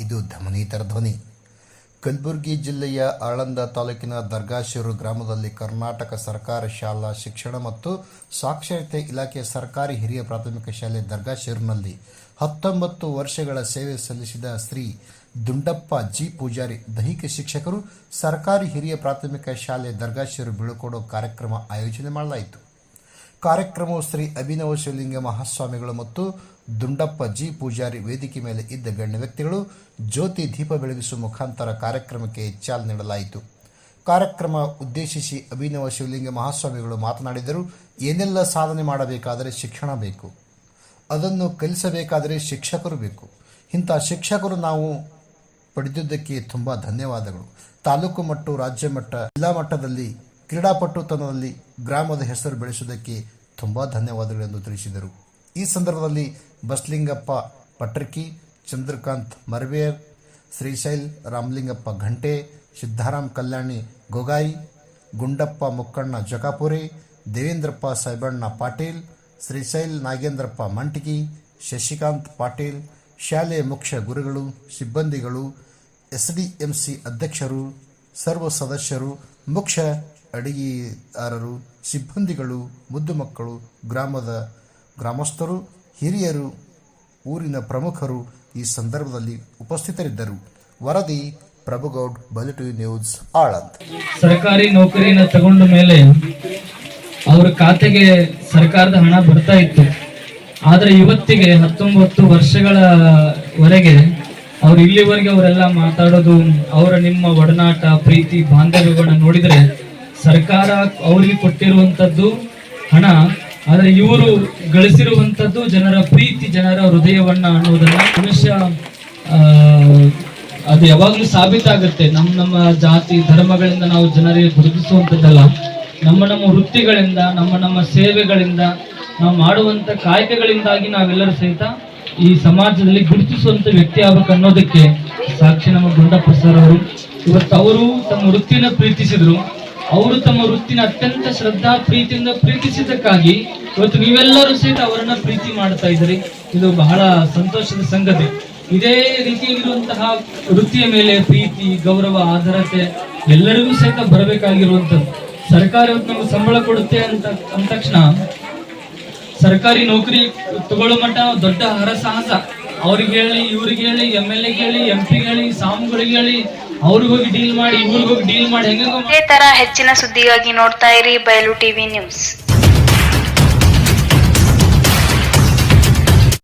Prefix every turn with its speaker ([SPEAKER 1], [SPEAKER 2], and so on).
[SPEAKER 1] ಇದು ಧಮನೀತರ ಧ್ವನಿ. ಕಲಬುರಗಿ ಜಿಲ್ಲೆಯ ಆಳಂದ ತಾಲೂಕಿನ ದರ್ಗಾಶೂರು ಗ್ರಾಮದಲ್ಲಿ ಕರ್ನಾಟಕ ಸರ್ಕಾರ ಶಾಲಾ ಶಿಕ್ಷಣ ಮತ್ತು ಸಾಕ್ಷರತೆ ಇಲಾಖೆ ಸರ್ಕಾರಿ ಹಿರಿಯ ಪ್ರಾಥಮಿಕ ಶಾಲೆ ದರ್ಗಾಶೂರಿನಲ್ಲಿ ಹತ್ತೊಂಬತ್ತು ವರ್ಷಗಳ ಸೇವೆ ಸಲ್ಲಿಸಿದ ಶ್ರೀ ದುಂಡಪ್ಪ ಜಿ ಪೂಜಾರಿ ದೈಹಿಕ ಶಿಕ್ಷಕರು ಸರ್ಕಾರಿ ಹಿರಿಯ ಪ್ರಾಥಮಿಕ ಶಾಲೆ ದರ್ಗಾಶೂರು ಬೀಳ್ಕೊಡೋ ಕಾರ್ಯಕ್ರಮ ಆಯೋಜನೆ ಮಾಡಲಾಯಿತು. ಕಾರ್ಯಕ್ರಮವು ಶ್ರೀ ಅಭಿನವ ಶಿವಲಿಂಗ ಮಹಾಸ್ವಾಮಿಗಳು ಮತ್ತು ದುಂಡಪ್ಪ ಜಿ ಪೂಜಾರಿ ವೇದಿಕೆ ಮೇಲೆ ಇದ್ದ ಗಣ್ಯ ವ್ಯಕ್ತಿಗಳು ಜ್ಯೋತಿ ದೀಪ ಬೆಳಗಿಸುವ ಮುಖಾಂತರ ಕಾರ್ಯಕ್ರಮಕ್ಕೆ ಚಾಲನೆ ನೀಡಲಾಯಿತು. ಕಾರ್ಯಕ್ರಮ ಉದ್ದೇಶಿಸಿ ಅಭಿನವ ಶಿವಲಿಂಗ ಮಹಾಸ್ವಾಮಿಗಳು ಮಾತನಾಡಿದರು, ಏನೆಲ್ಲ ಸಾಧನೆ ಮಾಡಬೇಕಾದರೆ ಶಿಕ್ಷಣ ಬೇಕು. ಅದನ್ನು ಕಲಿಸಬೇಕಾದರೆ ಶಿಕ್ಷಕರು ಬೇಕು. ಇಂಥ ಶಿಕ್ಷಕರು ನಾವು ಪಡೆದಿದ್ದಕ್ಕೆ ತುಂಬ ಧನ್ಯವಾದಗಳು. ತಾಲೂಕು ಮಟ್ಟ, ರಾಜ್ಯ ಮಟ್ಟ, ಜಿಲ್ಲಾ ಮಟ್ಟದಲ್ಲಿ ಕ್ರೀಡಾಪಟುತನದಲ್ಲಿ ಗ್ರಾಮದ ಹೆಸರು ಬೆಳೆಸುವುದಕ್ಕೆ ತುಂಬ ಧನ್ಯವಾದಗಳು ಎಂದು ತಿಳಿಸಿದರು. ಈ ಸಂದರ್ಭದಲ್ಲಿ ಬಸ್ಲಿಂಗಪ್ಪ ಪಟ್ರಕಿ, ಚಂದ್ರಕಾಂತ್ ಮರ್ವೇರ್, ಶ್ರೀಶೈಲ್ ರಾಮಲಿಂಗಪ್ಪ ಘಂಟೆ ಸಿದ್ಧಾರಾಮ್ ಕಲ್ಯಾಣಿ ಗೊಗಾಯಿ, ಗುಂಡಪ್ಪ ಮುಕ್ಕಣ್ಣ ಜಕಾಪುರಿ, ದೇವೇಂದ್ರಪ್ಪ ಸೈಬಣ್ಣ ಪಾಟೀಲ್, ಶ್ರೀಶೈಲ್ ನಾಗೇಂದ್ರಪ್ಪ ಮಂಟಗಿ, ಶಶಿಕಾಂತ್ ಪಾಟೀಲ್ ಶಾಲೆಯ ಮುಖ್ಯ ಗುರುಗಳು, ಸಿಬ್ಬಂದಿಗಳು, ಎಸ್ಡಿಎಂಸಿ ಅಧ್ಯಕ್ಷರು, ಸರ್ವ ಸದಸ್ಯರು, ಮುಖ್ಯ ಅಡಿಗೆದಾರರು, ಸಿಬ್ಬಂದಿಗಳು, ಮುದ್ದು ಮಕ್ಕಳು, ಗ್ರಾಮದ ಗ್ರಾಮಸ್ಥರು, ಹಿರಿಯರು, ಊರಿನ ಪ್ರಮುಖರು ಈ ಸಂದರ್ಭದಲ್ಲಿ ಉಪಸ್ಥಿತರಿದ್ದರು. ವರದಿ, ಪ್ರಭುಗೌಡ್, ಬಲಿಟು ನ್ಯೂಸ್, ಆಳಂದ್.
[SPEAKER 2] ಸರ್ಕಾರಿ ನೌಕರಿನ ತಗೊಂಡ ಮೇಲೆ ಅವರ ಖಾತೆಗೆ ಸರ್ಕಾರದ ಹಣ ಬರ್ತಾ ಇತ್ತು. ಆದರೆ ಇವತ್ತಿಗೆ ಹತ್ತೊಂಬತ್ತು ವರ್ಷಗಳವರೆಗೆ ಅವ್ರು ಇಲ್ಲಿವರೆಗೆ ಅವರೆಲ್ಲ ಮಾತಾಡೋದು, ಅವರ ನಿಮ್ಮ ಒಡನಾಟ, ಪ್ರೀತಿ, ಬಾಂಧವ್ಯಗಳನ್ನ ನೋಡಿದ್ರೆ ಸರ್ಕಾರ ಅವರಿಗೆ ಕೊಟ್ಟಿರುವಂತದ್ದು ಹಣ, ಆದರೆ ಇವರು ಗಳಿಸಿರುವಂಥದ್ದು ಜನರ ಪ್ರೀತಿ, ಜನರ ಹೃದಯವನ್ನ ಅನ್ನೋದನ್ನ ಮನುಷ್ಯ ಅದು ಯಾವಾಗಲೂ ಸಾಬೀತಾಗುತ್ತೆ. ನಮ್ಮ ನಮ್ಮ ಜಾತಿ, ಧರ್ಮಗಳಿಂದ ನಾವು ಜನರಿಗೆ ಗುರುತಿಸುವಂಥದ್ದಲ್ಲ. ನಮ್ಮ ನಮ್ಮ ವೃತ್ತಿಗಳಿಂದ, ನಮ್ಮ ನಮ್ಮ ಸೇವೆಗಳಿಂದ, ನಾವು ಮಾಡುವಂತ ಕಾಯಕಗಳಿಂದಾಗಿ ನಾವೆಲ್ಲರೂ ಸಹಿತ ಈ ಸಮಾಜದಲ್ಲಿ ಗುರುತಿಸುವಂಥ ವ್ಯಕ್ತಿ ಆಗ್ಬೇಕು ಅನ್ನೋದಕ್ಕೆ ಸಾಕ್ಷಿ ನಮ್ಮ ಗುಂಡಪ್ಪ ಸರ್ ಅವರು. ಇವತ್ತು ಅವರು ತಮ್ಮ ವೃತ್ತಿನ ಪ್ರೀತಿಸಿದ್ರು. ಅವರು ತಮ್ಮ ವೃತ್ತಿನ ಅತ್ಯಂತ ಶ್ರದ್ಧಾ ಪ್ರೀತಿಯಿಂದ ಪ್ರೀತಿಸಿದ್ದಕ್ಕಾಗಿ ಇವತ್ತು ನೀವೆಲ್ಲರೂ ಸಹಿತ ಅವರನ್ನ ಪ್ರೀತಿ ಮಾಡ್ತಾ ಇದ್ದೀರಿ. ಇದು ಬಹಳ ಸಂತೋಷದ ಸಂಗತಿ. ಇದೇ ರೀತಿಯಲ್ಲಿರುವಂತಹ ವೃತ್ತಿಯ ಮೇಲೆ ಪ್ರೀತಿ, ಗೌರವ ಆಧಾರತೆ ಎಲ್ಲರಿಗೂ ಸಹಿತ ಬರಬೇಕಾಗಿರುವಂಥದ್ದು. ಸರ್ಕಾರ ನಮ್ಗೆ ಸಂಬಳ ಕೊಡುತ್ತೆ ಅಂತ ಅಂದ ತಕ್ಷಣ ಸರ್ಕಾರಿ ನೌಕರಿ ತಗೊಳ್ಳೋ ಮಟ್ಟ ದೊಡ್ಡ ಹರಸಾಹಸ. ಅವ್ರಿಗೆ ಹೇಳಿ, ಇವ್ರಿಗೆ ಹೇಳಿ ಎಂ ಎಲ್ ಎಗೆ ಹೇಳಿ ಎಂ ಪಿಗೆ ಹೇಳಿ ಸಾಮ್ಗಳಿಗೆ ಹೇಳಿ ಅವ್ರಿಗೆ ಹೋಗಿ ಡೀಲ್ ಮಾಡಿ ಇವ್ರಿಗೋಗಿ ಡೀಲ್ ಮಾಡಿ ಹೆಂಗ
[SPEAKER 3] ಇದೇ ತರ ಹೆಚ್ಚಿನ ಸುದ್ದಿಗಾಗಿ ನೋಡ್ತಾ ಇರಿ ಬಯಲು ಟಿವಿ ನ್ಯೂಸ್.